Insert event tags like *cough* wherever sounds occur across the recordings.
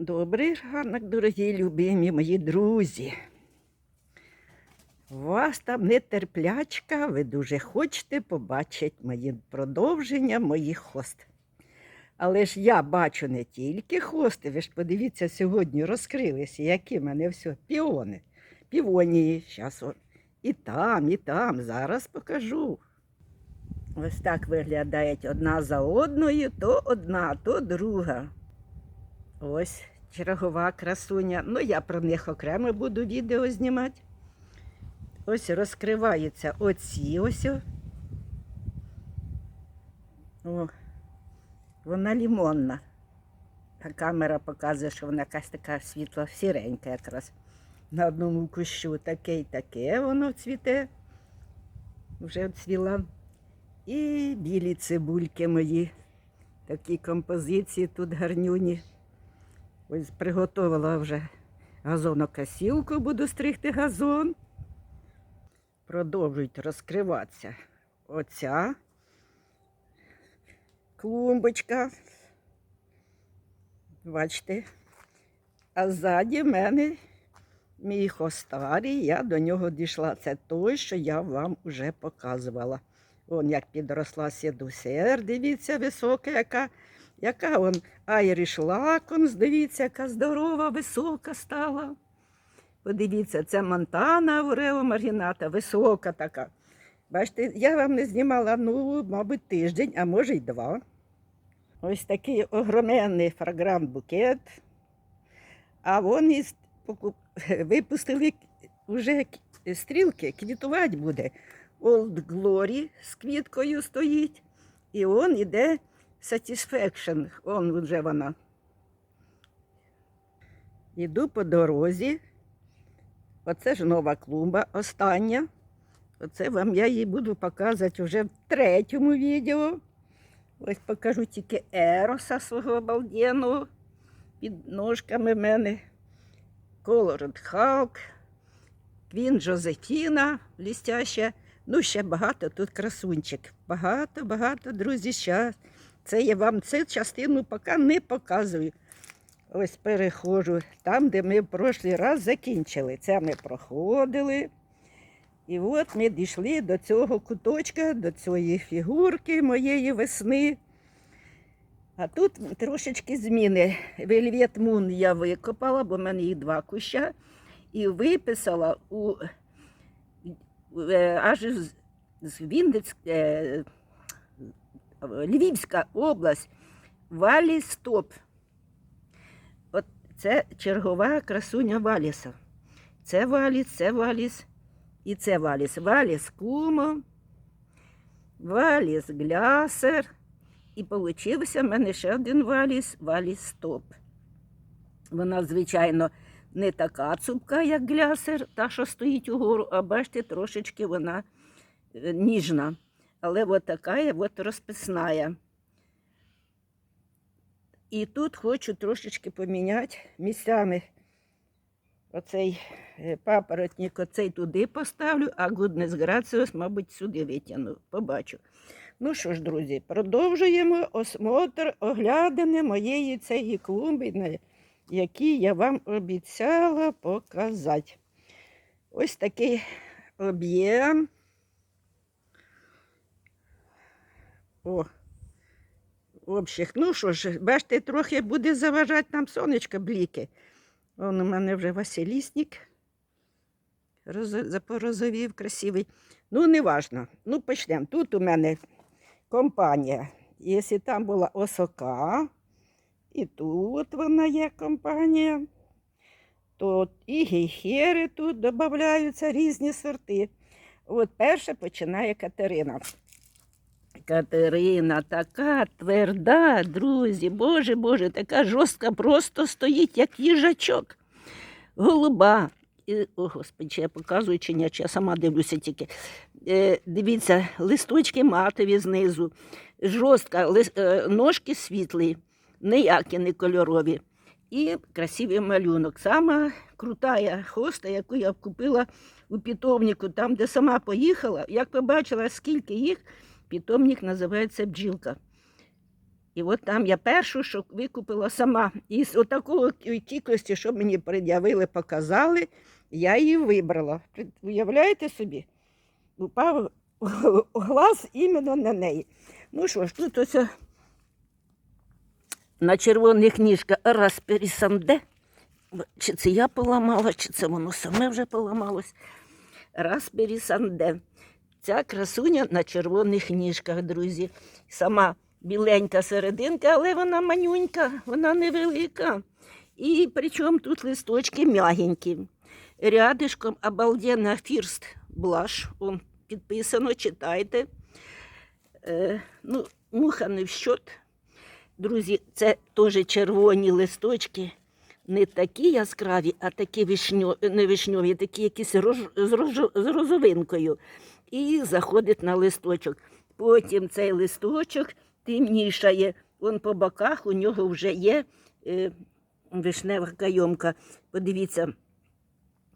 Добрий ранок, дорогі любимі мої друзі. У вас там нетерплячка, ви дуже хочете побачити мої продовження моїх хост. Але ж я бачу не тільки хости, ви ж подивіться, сьогодні розкрилися, які в мене все, піони, півонії. Он. І там, і там, зараз покажу. Ось так виглядають одна за одною, то одна, то друга. Ось чергова красуня. Ну, я про них окремо буду відео знімати. Ось розкриваються оці ось. о. Вона лімонна. А камера показує, що вона якась така світло сіренька якраз. На одному кущу таке і таке воно цвіте. Вже цвіла. І білі цибульки мої. Такі композиції тут гарнюні. Ось приготувала вже газонокосілку, буду стригти газон. Продовжують розкриватися оця клумбочка. Бачите. А ззаді мене мій хостарій, я до нього дійшла. Це той, що я вам вже показувала. Он як підросла сідусер, дивіться, висока, яка, яка он Айріш Лаконс, дивіться, яка здорова, висока стала. Подивіться, це Монтана Аурео Маргіната, висока така. Бачите, я вам не знімала, ну, мабуть, тиждень, а може й два. Ось такий огроменний фрагрант букет. А вони випустили вже стрілки, квітувати буде. Old Glory з квіткою стоїть. І он іде Satisfaction. Он вже вона. Іду по дорозі. Оце ж нова клумба, остання. Оце вам я її буду показувати вже в третьому відео. Ось покажу тільки Ероса свого обалденного. Під ножками в мене. Колорад Халк, Квін Жозефіна лістяща. Ну, ще багато тут красунчик. Багато, багато, друзі. Щас. Це я вам цю частину поки не показую. Ось переходжу там, де ми в прошлий раз закінчили. Це ми проходили. І от ми дійшли до цього куточка, до цієї фігурки моєї весни. А тут трошечки зміни. Вельвет Мун я викопала, бо в мене їх два куща, і виписала у е, аж з, Вінниць, е, Львівська область, Валі Стоп. От це чергова красуня Валіса. Це Валіс, це Валіс і це Валіс. Валіс Кумо, Валіс Глясер. І получився в мене ще один валіс, валіс стоп. Вона, звичайно, не така цупка, як глясер, та, що стоїть угору, а бачите, трошечки вона е, ніжна. Але от така от розписна. І тут хочу трошечки поміняти місцями. Оцей е, папоротник, оцей туди поставлю, а Гуднес Граціус, мабуть, сюди витягну. Побачу. Ну що ж, друзі, продовжуємо осмотр оглядини моєї цієї клумби, на якій я вам обіцяла показати. Ось такий об'єм. О, общих. Ну що ж, бачите, трохи буде заважати нам сонечко бліки. Вон у мене вже Василісник роз- запорозовів красивий. Ну, не важно. Ну, почнемо. Тут у мене компанія. Якщо там була осока, і тут вона є компанія, то і гейхери тут додаються різні сорти. От перше починає Катерина. Катерина така тверда, друзі, боже, боже, така жорстка, просто стоїть, як їжачок. Голуба. І, о, господи, я показую чи ні, чи я сама дивлюся тільки. Е, дивіться, листочки матові знизу, жорстка, лис, е, ножки світлі, ніякі не кольорові. І красивий малюнок. Сама крута хоста, яку я купила у питомнику, там, де сама поїхала. Як побачила, скільки їх, питомник називається бджілка. І от там я першу, що викупила сама. І з отакої кількості, що мені пред'явили, показали, я її вибрала. Уявляєте собі? Упав глаз іменно на неї. Ну що ж, тут ось на червоних ніжках Распері Санде. Чи це я поламала, чи це воно саме вже поламалось. Распері Санде. Ця красуня на червоних ніжках, друзі. Сама біленька серединка, але вона манюнька, вона невелика. І причому тут листочки м'ягенькі. Рядишком обалденна фірст блаш. Он підписано, читайте. Е, ну, муха не в счет. Друзі, це теж червоні листочки. Не такі яскраві, а такі вишньо, не вишньові, такі якісь рож, з, рож, з розовинкою. І заходить на листочок. Потім цей листочок темнішає. Вон по боках у нього вже є е, вишнева кайомка. Подивіться,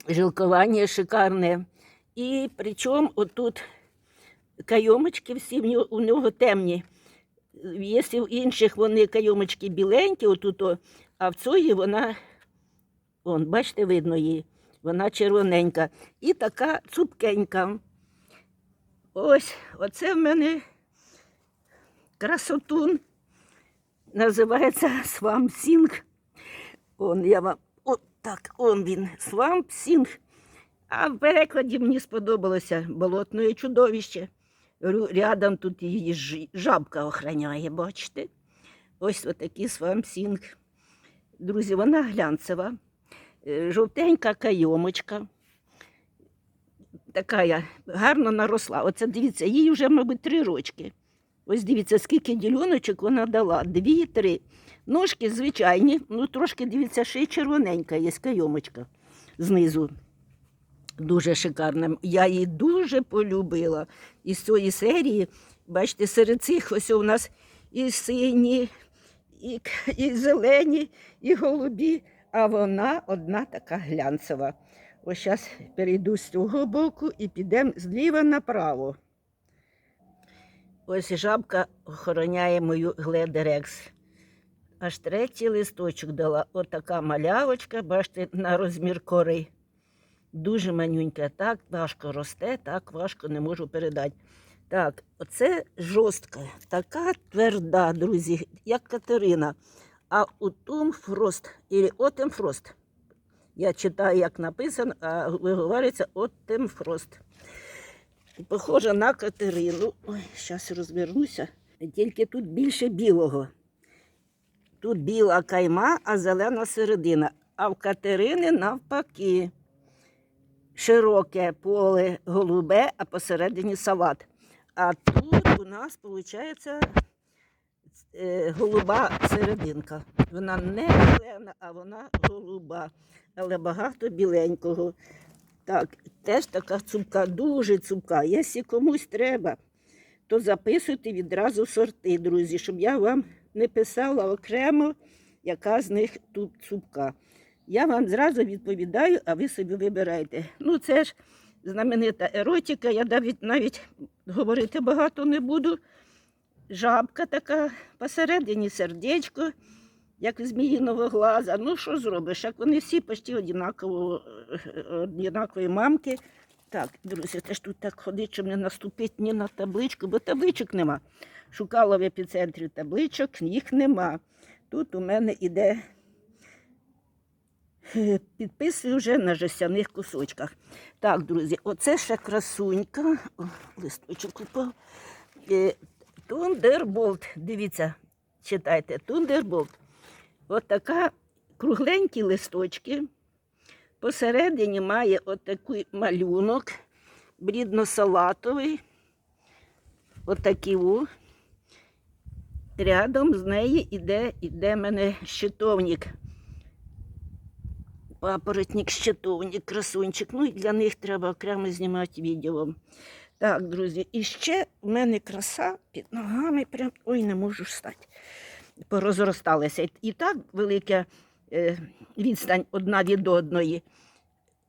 жилкування шикарне. І причому отут кайомочки всі у нього темні. Якщо в інших вони кайомочки біленькі, отут, а в цієї вона, вон, бачите, видно її, вона червоненька. І така цупкенька. Ось, оце в мене красотун. Називається свамсінг. Он я вам. От так, он він, свамсінг. А в перекладі мені сподобалося болотне чудовище. Рядом тут її жабка охороняє, бачите? Ось отакий свамсінг. Друзі, вона глянцева, е, жовтенька кайомочка. Така гарно наросла. Оце дивіться, їй вже, мабуть, три рочки. Ось дивіться, скільки діляночок вона дала. Дві, три. Ножки звичайні, ну трошки дивіться, ще й червоненька є кайомочка знизу. Дуже шикарна. Я її дуже полюбила. Із цієї серії, бачите, серед цих ось у нас і сині, і, і зелені, і голубі, а вона одна така глянцева. Ось зараз перейду з цього боку і підемо зліва направо. Ось жабка охороняє мою гледерекс. Аж третій листочок дала. Отака малявочка, бачите, на розмір кори. Дуже манюнька, так важко росте, так важко не можу передати. Так, оце жорстка, така тверда, друзі, як Катерина. А утум фрост, або отем фрост. Я читаю, як написано, а виговорюється отем фрост. Похожа на Катерину. Ой, зараз розвернуся. Тільки тут більше білого. Тут біла кайма, а зелена середина. А в Катерини навпаки. Широке поле голубе, а посередині салат. А тут у нас виходить голуба серединка. Вона не зелена, а вона голуба, але багато біленького. Так, теж така цупка, дуже цупка. Якщо комусь треба, то записуйте відразу сорти, друзі, щоб я вам не писала окремо, яка з них тут цупка. Я вам зразу відповідаю, а ви собі вибирайте. Ну, це ж знаменита еротика, я навіть, навіть говорити багато не буду. Жабка така посередині сердечко, як зміїного глаза. Ну, що зробиш? Як вони всі почти е, однакової мамки. Так, друзі, теж тут так ходить, щоб не наступити ні на табличку, бо табличок нема. Шукала в епіцентрі табличок, їх нема. Тут у мене іде е, підписую вже на жестяних кусочках. Так, друзі, оце ще красунька. О, листочок упав. Тундерболт. Дивіться, читайте, Тундерболт. От така кругленькі листочки. Посередині має отакий малюнок, брідно-салатовий. Отакий о. Рядом з нею іде, іде мене щитовник. Папоротник, щитовник, красунчик. Ну і для них треба окремо знімати відео. Так, друзі, і ще в мене краса під ногами. Прям, ой, не можу встати. Порозросталися. І так велика е, відстань одна від одної,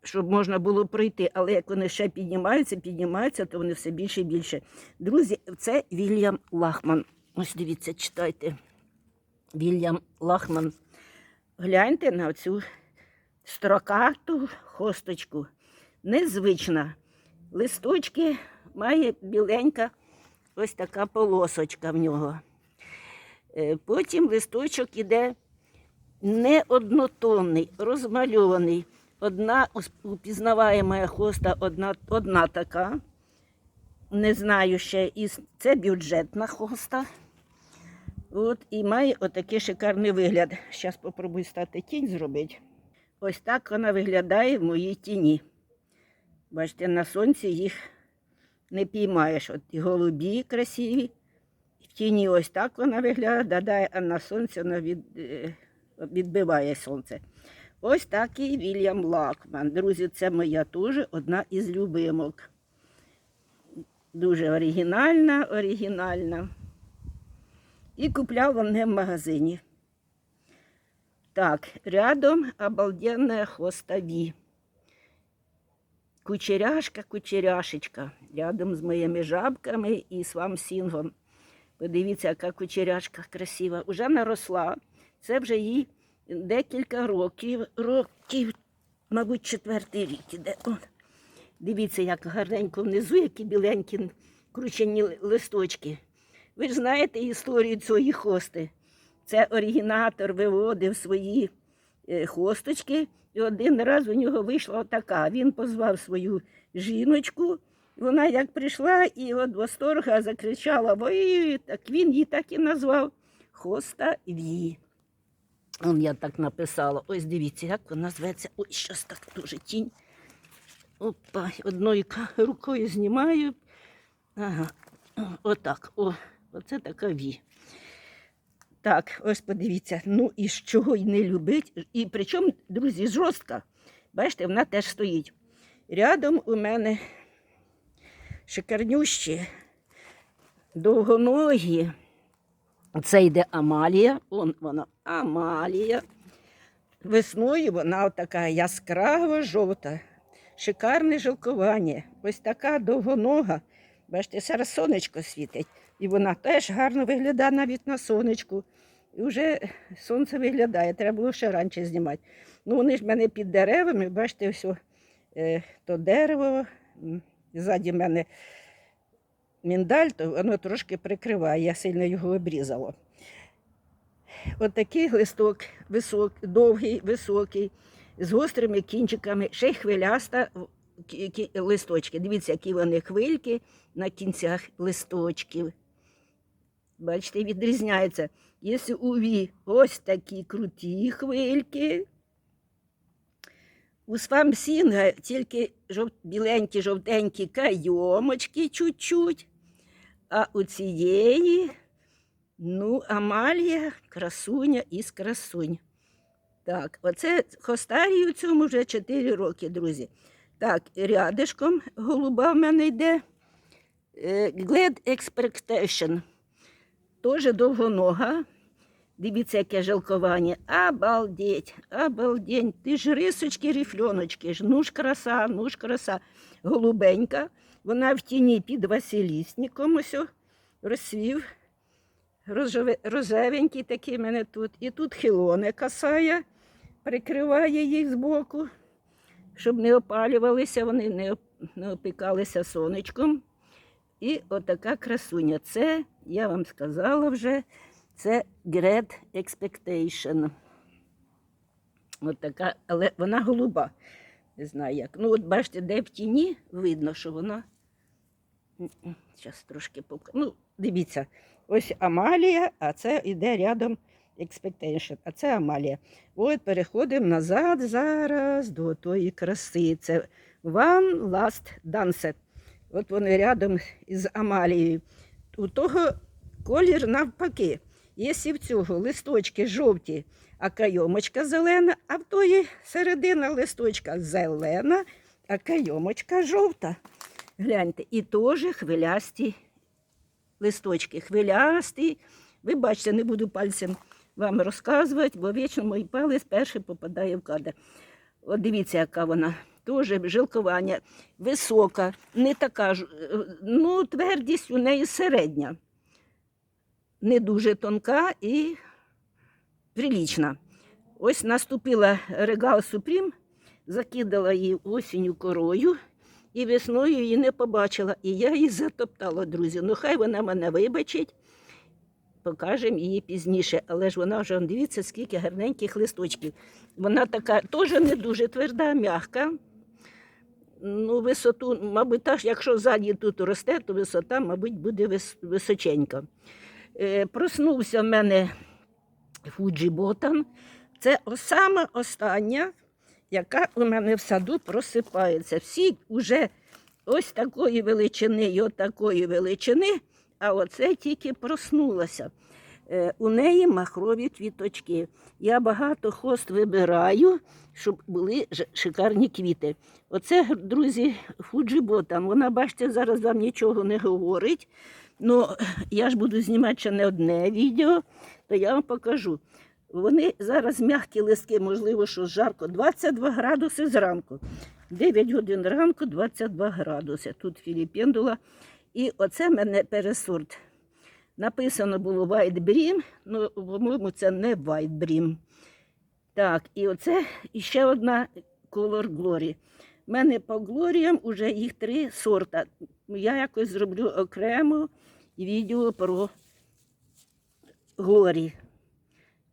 щоб можна було пройти. Але як вони ще піднімаються, піднімаються, то вони все більше і більше. Друзі, це Вільям Лахман. Ось дивіться, читайте. Вільям Лахман. Гляньте на цю строкату хосточку. Незвична. Листочки має біленька ось така полосочка в нього. Е, Потім листочок іде не однотонний, розмальований. Одна ус- упізнаваєма хоста, одна, одна така. Не знаю ще, це бюджетна хоста. От, і має отакий шикарний вигляд. Зараз спробую стати тінь зробити. Ось так вона виглядає в моїй тіні. Бачите, на сонці їх не піймаєш. От і голубі красиві. В тіні ось так вона виглядає, а на сонці вона від, е, відбиває сонце. Ось такий Вільям Лакман. Друзі, це моя теж одна із любимок. Дуже оригінальна, оригінальна. І купляла мене в магазині. Так, рядом обалденная хоста Ві. Кучеряшка, кучеряшечка. Рядом з моїми жабками і з вам сінгом. Подивіться, яка кучеряшка красива. Уже наросла. Це вже їй декілька років, років, мабуть, четвертий рік іде. О, Дивіться, як гарненько внизу, які біленькі кручені листочки. Ви ж знаєте історію цієї хости. Це оригінатор виводив свої е, хосточки, і один раз у нього вийшла отака. Він позвав свою жіночку. Вона як прийшла і від восторга закричала, «Ой!» так він її так і назвав Хоста Ві. Он я так написала. Ось дивіться, як вона зветься. Ой, щось так дуже тінь. Опа, одною рукою знімаю. Ага, отак. О, оце така ві. Так, ось подивіться. Ну і з чого й не любить. І причому, друзі, жорстка. Бачите, вона теж стоїть. Рядом у мене шикарнющі, довгоногі. Це йде Амалія. Он вона Амалія. Весною вона така яскраво жовта, шикарне жилкування. Ось така довгонога. Бачите, зараз сонечко світить. І вона теж гарно виглядає навіть на сонечку. І вже сонце виглядає, треба було ще раніше знімати. Ну, вони ж в мене під деревами, бачите, ось е, то дерево, ззаді мене міндаль, то воно трошки прикриває, я сильно його обрізала. Отакий листок висок, довгий, високий, з гострими кінчиками, ще й хвиляста листочки. Дивіться, які вони хвильки на кінцях листочків. Бачите, відрізняється. Якщо у ось такі круті хвильки. У свамсінга тільки жов... біленькі, жовтенькі кайомочки чуть-чуть. А у цієї, ну, Амалія, красуня із красунь. Так, оце хостарію цьому вже 4 роки, друзі. Так, рядишком голуба в мене йде. Е, Glad Expectation. Теж довгонога. Дивіться, яке жалкування. Обалдеть, обалдеть. Ти ж рисочки, ріфльоночки, ж, ну ж краса, ну ж краса. Голубенька. Вона в тіні під Василісніком ось розсвів. Розевенький такий мене тут. І тут хилоне касає, прикриває їх збоку, щоб не опалювалися, вони не опікалися сонечком. І отака красуня. Це, я вам сказала вже, це Great Expectation. От така, але вона голуба. Не знаю як. Ну, от бачите, де в тіні видно, що вона. Зараз трошки пока. Ну, дивіться, ось Амалія, а це йде рядом Expectation, а це Амалія. От переходимо назад зараз до тої краси. Це One Last Dance. От вони рядом із Амалією. У того колір навпаки. Якщо в цього листочки жовті, а кайомочка зелена, а в тої середина листочка зелена, а кайомочка жовта. Гляньте, і теж хвилясті листочки. Хвилясті. Ви бачите, не буду пальцем вам розказувати, бо вічно мій палець перший попадає в кадр. От дивіться, яка вона. Теж жилкування висока, не така ж, е, ну, твердість у неї середня. Не дуже тонка і прилічна. Ось наступила регал Супрім, закидала її осінню корою і весною її не побачила. І я її затоптала, друзі. Ну хай вона мене вибачить, покажемо її пізніше. Але ж вона вже, дивіться, скільки гарненьких листочків. Вона така теж не дуже тверда, м'яка. Ну, висоту, мабуть, та ж, якщо ззаді тут росте, то висота, мабуть, буде вис- височенька. Е, проснувся в мене Фуджі Ботан. Це саме остання, яка у мене в саду просипається. Всі вже ось такої величини і от такої величини, а оце тільки проснулося. Е, У неї махрові квіточки. Я багато хост вибираю, щоб були шикарні квіти. Оце, друзі, фуджіботан. Вона, бачите, зараз вам нічого не говорить. Ну, я ж буду знімати ще не одне відео, то я вам покажу. Вони зараз м'які листки, можливо, що жарко. 22 градуси зранку. 9 годин ранку 22 градуси. Тут філіпендула. І оце в мене пересорт. Написано було Brim, ну, по-моєму, це не Brim. Так, і оце ще одна Color Glory. У мене по глоріям вже їх три сорта. Я якось зроблю окремо відео про глорі.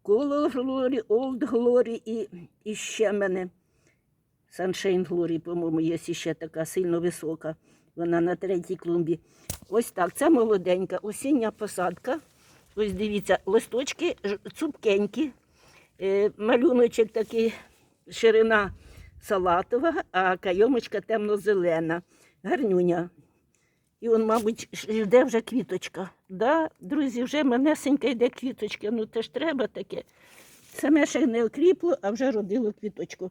Color Glory, Old Glory і, і ще мене Sunshine Glory, по-моєму, є ще така сильно висока. Вона на третій клумбі. Ось так, це молоденька, осіння посадка. Ось дивіться, листочки цупкенькі, е, малюночок такий, ширина салатова, а кайомочка темно-зелена, гарнюня. І он, мабуть, йде вже квіточка. Да, друзі, вже манесенька йде квіточка. Ну теж треба таке. Саме ще не окріпло, а вже родило квіточку.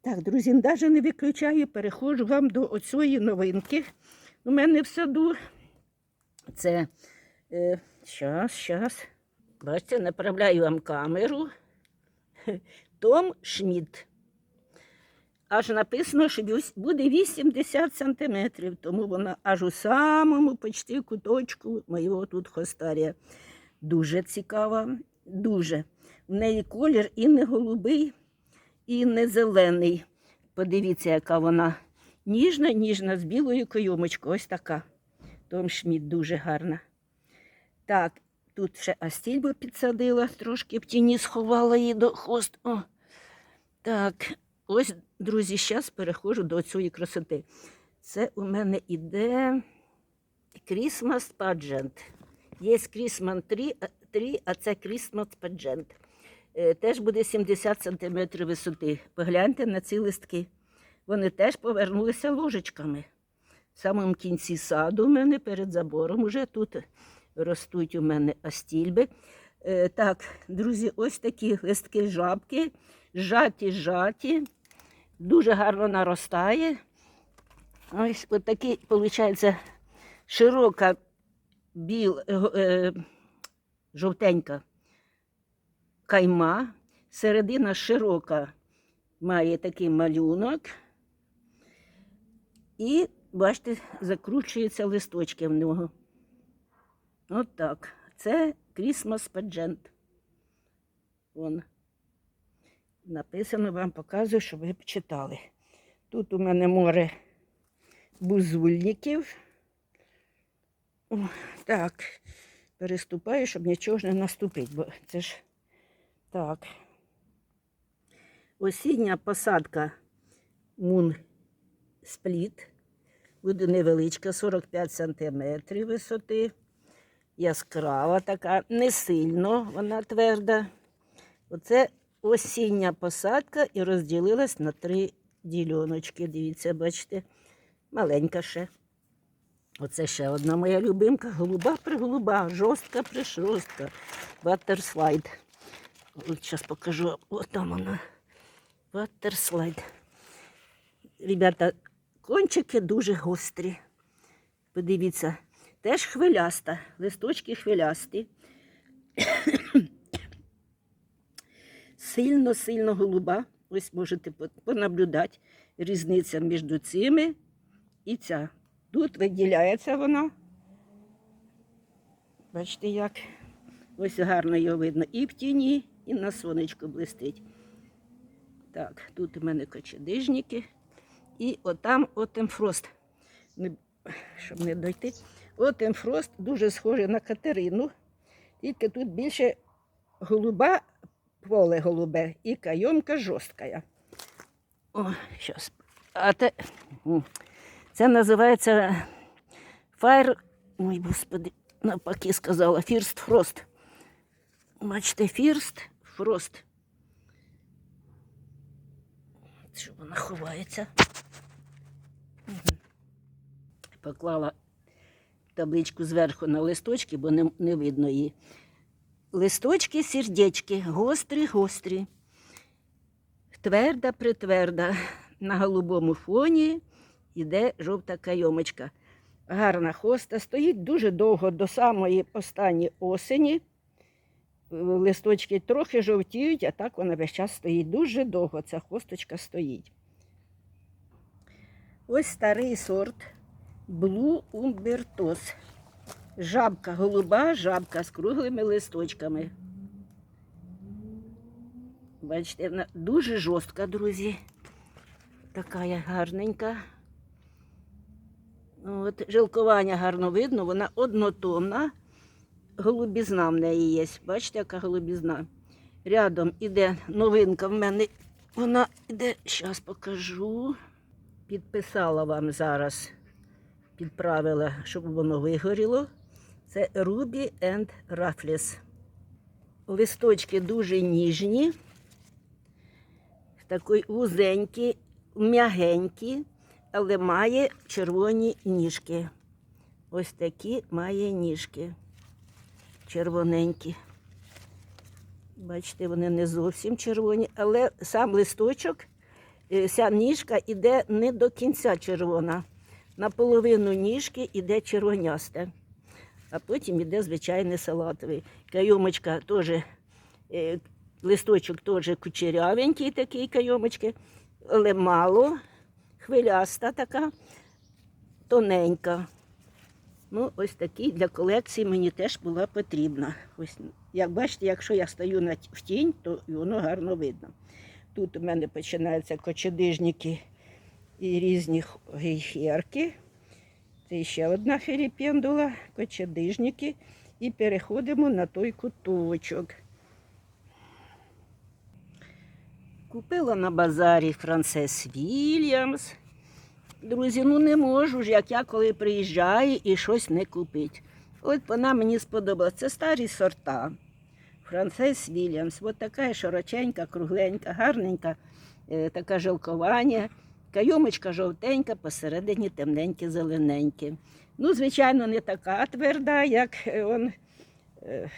Так, друзі, навіть не виключаю, переходжу вам до оцієї новинки. У мене в саду. Це е, щас, щас. Бачите, направляю вам камеру. Том Шмідт. Аж написано, що буде 80 сантиметрів, тому вона аж у самому почти куточку моєго тут хостарія. Дуже цікава, дуже. В неї колір і не голубий, і не зелений. Подивіться, яка вона ніжна, ніжна, з білою койомочкою. Ось така. Том Шмідт дуже гарна. Так, тут ще астільбу підсадила, трошки в тіні сховала її до хост. О. Так, ось, друзі, зараз переходжу до цієї красоти. Це у мене іде Christmas Pageant. Є Christmas 3, а- 3 а це Christmas Pageant. Е, Теж буде 70 см висоти. Погляньте на ці листки. Вони теж повернулися ложечками. В самому кінці саду у мене перед забором уже тут ростуть у мене астільби. Е, так, друзі, ось такі листки жабки, жаті, жаті. Дуже гарно наростає. Ось такий, виходить, широка біл, е, е, жовтенька кайма. Середина широка має такий малюнок. І, бачите, закручуються листочки в нього. От так. Це Christmas Pageant. Вон. Написано, вам показую, щоб ви почитали. Тут у мене море бузульників. Так, переступаю, щоб нічого не наступить, бо це ж так. Осіння посадка мун спліт. Буде невеличка, 45 см висоти. Яскрава така, не сильно вона тверда. Оце осіння посадка і розділилась на три діляночки. Дивіться, бачите, маленька ще. Оце ще одна моя любимка. Голуба приголуба, жорстка пришорстка. Ватерслайд. От зараз покажу. От там вона. Ватерслайд. Ребята, кончики дуже гострі. Подивіться, теж хвиляста, листочки хвилясті. Сильно-сильно голуба. Ось можете понаблюдати різниця між цими і ця. Тут виділяється вона. Бачите, як ось гарно його видно і в тіні, і на сонечку блистить. Так, тут у мене кочедижники. І отам отемфрост. Щоб не дойти. Отемфрост дуже схожий на Катерину. Тільки тут більше голуба, поле голубе і кайомка жорстка. О, щас. А те, це називається Fire. Ой, господи, навпаки сказала. First Frost. Бачите, First Frost. Що вона ховається? Поклала табличку зверху на листочки, бо не, не видно її. Листочки, сердечки, гострі, гострі. Тверда, притверда. На голубому фоні йде жовта кайомочка. Гарна хоста. Стоїть дуже довго до самої останньої осені. Листочки трохи жовтіють, а так вона весь час стоїть. Дуже довго ця хосточка стоїть. Ось старий сорт Blue Umbertos. Жабка, голуба жабка з круглими листочками. Бачите, вона дуже жорстка, друзі. Така гарненька. От, жилкування гарно видно, вона однотонна. Голубізна в неї є. Бачите, яка голубізна. Рядом іде новинка в мене. Вона йде, зараз покажу. Підписала вам зараз, підправила, щоб воно вигоріло. Це Ruby and Raffles. Листочки дуже ніжні, такий вузенькі, м'ягенькі, але має червоні ніжки. Ось такі має ніжки. Червоненькі. Бачите, вони не зовсім червоні, але сам листочок, е, вся ніжка йде не до кінця червона. Наполовину ніжки йде червонясте, а потім йде звичайний салатовий. Кайомочка теж, е, листочок теж кучерявенький, такий кайомочки, але мало, хвиляста така, тоненька. Ну, ось такий для колекції мені теж була потрібна. Ось, як бачите, якщо я стою в тінь, то воно гарно видно. Тут у мене починаються кочедижники і різні гейхерки. Це ще одна філіпендула, кочедижники. І переходимо на той куточок. Купила на базарі Франсес Вільямс. Друзі, ну не можу ж, як я коли приїжджаю і щось не купить. От вона мені сподобалась. Це старі сорта. Франсес Вільямс. От така широченька, кругленька, гарненька, е, така жилкування. Кайомочка жовтенька, посередині темненьке, зелененьке. Ну, звичайно, не така тверда, як е, он, е,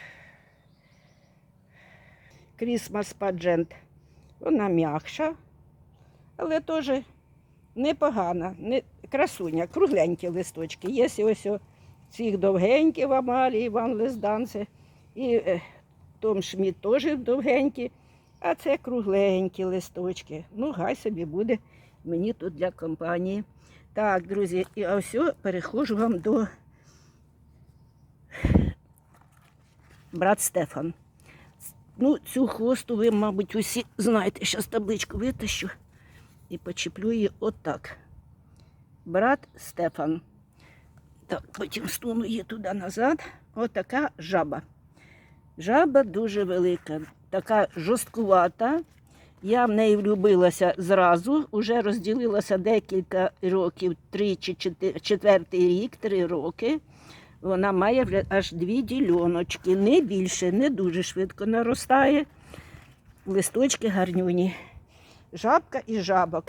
Christmas Pageant. Вона м'якша, але теж непогана, не, красуня, кругленькі листочки. Є ось о, цих довгенькі в Амалії, Іван Лезданце. І е, Том Шміт теж довгенькі, а це кругленькі листочки. Ну, гай собі буде мені тут для компанії. Так, друзі, і ось о, переходжу вам до брат Стефан. Ну, цю хвосту ви, мабуть, усі знаєте. Зараз табличку витащу і почеплю її отак. Брат Стефан. Так, потім стуну її туди назад. Отака жаба. Жаба дуже велика, така жорсткувата. Я в неї влюбилася зразу, вже розділилася декілька років, три чи четвертий рік, три роки. Вона має аж дві дільоночки, не більше, не дуже швидко наростає. Листочки гарнюні. Жабка і жабок.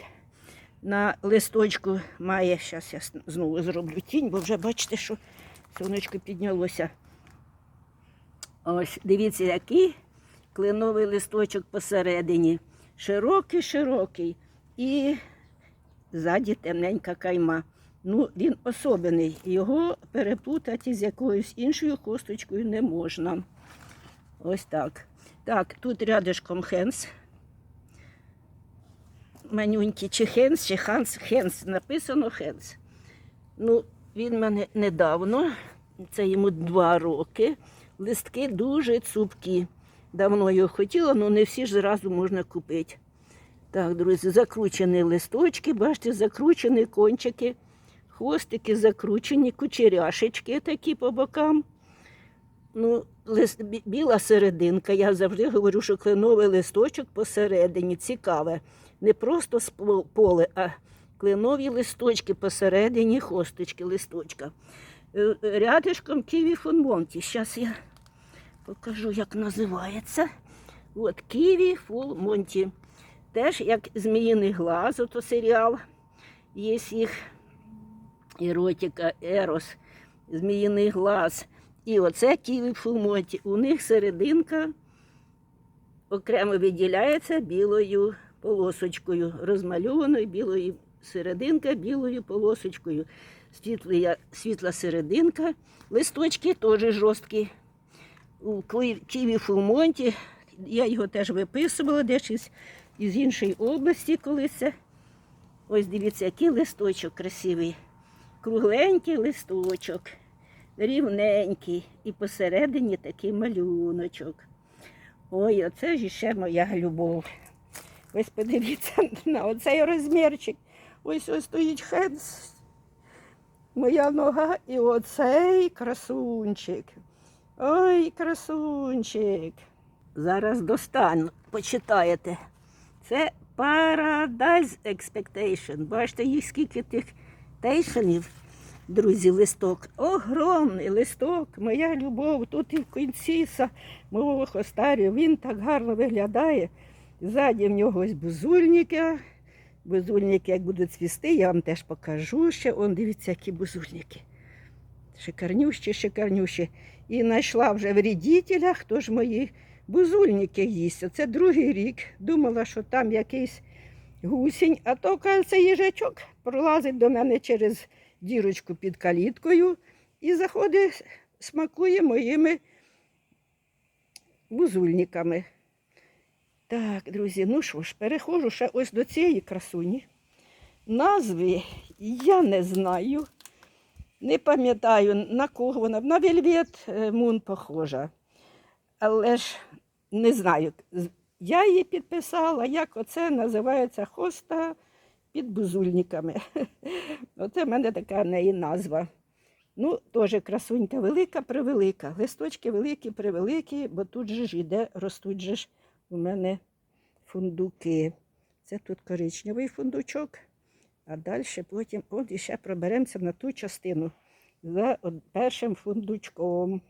На листочку має, зараз я знову зроблю тінь, бо вже бачите, що сонечко піднялося. Ось, дивіться, який кленовий листочок посередині. Широкий, широкий. І ззаді темненька кайма. Ну, він особений. Його перепутати з якоюсь іншою косточкою не можна. Ось так. Так, тут рядишком хенс. Манюнький, чи хенс, чи ханс, хенс. Написано хенс. Ну, він мене недавно, це йому два роки. Листки дуже цупкі. Давно його хотіла, але не всі ж зразу можна купити. Так, друзі, закручені листочки, бачите, закручені кончики, хвостики закручені, кучеряшечки такі по бокам. Ну, лист, біла серединка. Я завжди говорю, що кленовий листочок посередині цікаве. Не просто поле, а кленові листочки посередині хосточки листочка. Е, Рядишком ківі фон Монті. Зараз я покажу, як називається. От Ківі Фул Монті. Теж як зміїний глаз, ото серіал. Є їх еротика, ерос, зміїний глаз. І оце Ківі Фул Монті. У них серединка окремо виділяється білою полосочкою, розмальованою білою серединка білою полосочкою. Світла, світла серединка, листочки теж жорсткі. У Ківі Фулмонті я його теж виписувала десь із, із іншої області колись. Ось дивіться, який листочок красивий. Кругленький листочок, рівненький і посередині такий малюночок. Ой, оце ж ще моя любов. Ось подивіться на оцей розмірчик. Ось ось стоїть хенс. Моя нога і оцей красунчик. Ой, красунчик. Зараз достану, почитаєте. Це Paradise Expectation. Бачите, їх скільки тих тейшенів, друзі, листок. Огромний листок, моя любов. Тут і в кінці мого хостарю. Він так гарно виглядає. Ззаді в нього ось бузульники. Бузульники, як будуть цвісти, я вам теж покажу ще. Он дивіться, які бузульники. Шикарнющі, шикарнющі. І знайшла вже вредителя, хто ж мої бузульники їсть. Це другий рік. Думала, що там якийсь гусінь, а то, кажеться, їжачок пролазить до мене через дірочку під каліткою і заходить, смакує моїми бузульниками. Так, друзі, ну що ж, переходжу ще ось до цієї красуні. Назви я не знаю. Не пам'ятаю, на кого вона. На Вельвет е, Мун похожа. Але ж не знаю. Я її підписала, як оце називається хоста під бузульниками. *laughs* Оце в мене така неї назва. Ну, теж красунька велика, превелика. Листочки великі, превеликі, бо тут же ж іде, ростуть же ж у мене фундуки. Це тут коричневий фундучок. А далі потім от іще проберемося на ту частину за першим фундучком.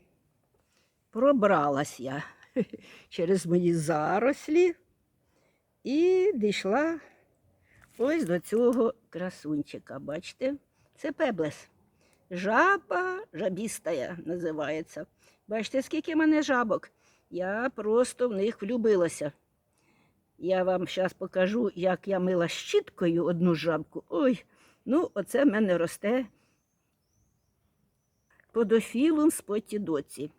Пробралась я *laughs* через мої зарослі і дійшла ось до цього красунчика. Бачите? Це пеблес. Жаба жабістая називається. Бачите, скільки в мене жабок? Я просто в них влюбилася. Я вам зараз покажу, як я мила щіткою одну жабку. Ой, ну оце в мене росте подофілум спотідоці.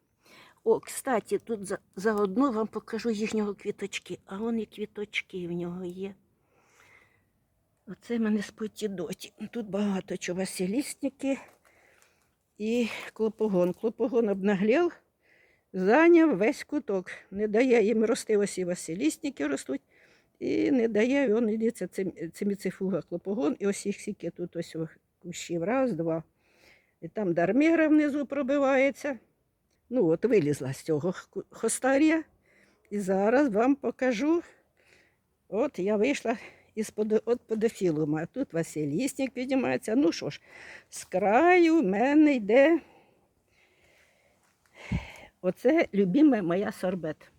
О, кстати, тут за, заодно вам покажу їхнього квіточки, а вон і квіточки в нього є. Оце в мене спотідоті. Тут багато чого василісники і клопогон. Клопогон обнаглів, зайняв весь куток. Не дає їм рости ось і василісники ростуть. І не дає, він йдеться циміцифуга клопогон, і ось їх скільки тут ось кущів. Раз, два. І там дарміра внизу пробивається. Ну, от вилізла з цього хостарія. І зараз вам покажу. От я вийшла із подофілума. Тут Василісник піднімається. Ну що ж, з краю в мене йде. Оце любима моя сорбет.